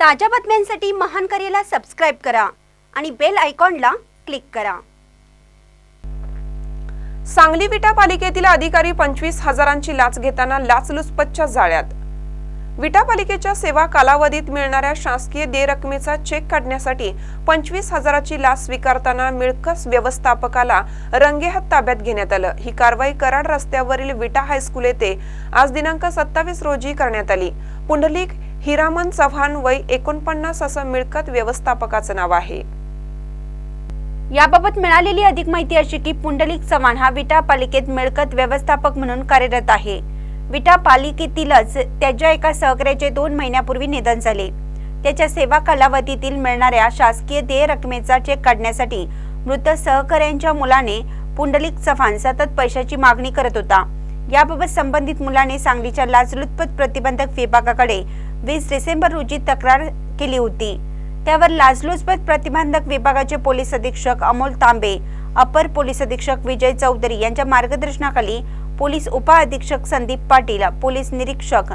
ताज्या बातम्यांसाठी महान करेला सबस्क्राईब करा आणि बेल आयकॉनला क्लिक करा. सांगली विटा पालिकेतील अधिकारी पंचवीस हजारांची लाच घेताना लाचलुचपतच्या जाळ्यात. विटा पालिकेच्या सेवा कालावधीत मिळणाऱ्या शासकीय दे रकमेचा चेक काढण्यासाठी पंचवीस हजाराची लाच स्वीकारताना मिळकस व्यवस्थापकाला रंगेहात ताब्यात घेण्यात आलं. ही कारवाई कराड रस्त्यावरील विटा हायस्कूल येथे आज दिनांक सत्तावीस रोजी करण्यात आली. पुंडलिक हिरामन चव्हाण वय एकोणपन्नास असं मिळकत व्यवस्थापकाचं नाव आहे. याबाबत मिळालेली अधिक माहिती अशी की पुंडलिक चव्हाण हा विटा पालिकेत मिळकत व्यवस्थापक म्हणून कार्यरत आहे. विटा पालिकेतीलच त्याच्या एका सहकार्याचे दोन महिन्यापूर्वी निधन झाले. त्याच्या सेवा कालावधीतील मिळणाऱ्या शासकीय देय रकमेचा चेक काढण्यासाठी मृत सहकार्यांच्या मुलाने पुंडलिक चव्हाण सतत पैशाची मागणी करत होता. याबाबत संबंधित मुलाने सांगलीच्या लाचलुचपत प्रतिबंधक विभागाकडे वीस डिसेंबर रोजी तक्रार केली होती. त्यावर लाचलुचपत प्रतिबंधक विभागाचे पोलीस अधीक्षक अमोल तांबे अपर पोलीस अधीक्षक विजय चौधरी यांच्या मार्गदर्शनाखाली पोलीस उपअधीक्षक संदीप पाटील पोलीस निरीक्षक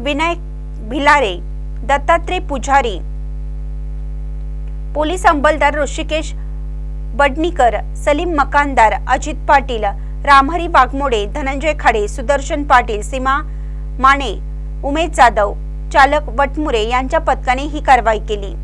विनायक भिलारे दत्तात्रय पुजारी पोलीस अंमलदार ऋषिकेश बडनीकर सलीम मकानदार अजित पाटील रामहरी वाघमोडे धनंजय खाडे सुदर्शन पाटील सीमा माने उमेश जाधव चालक वटमुरे यांच्या पथकाने ही कारवाई केली.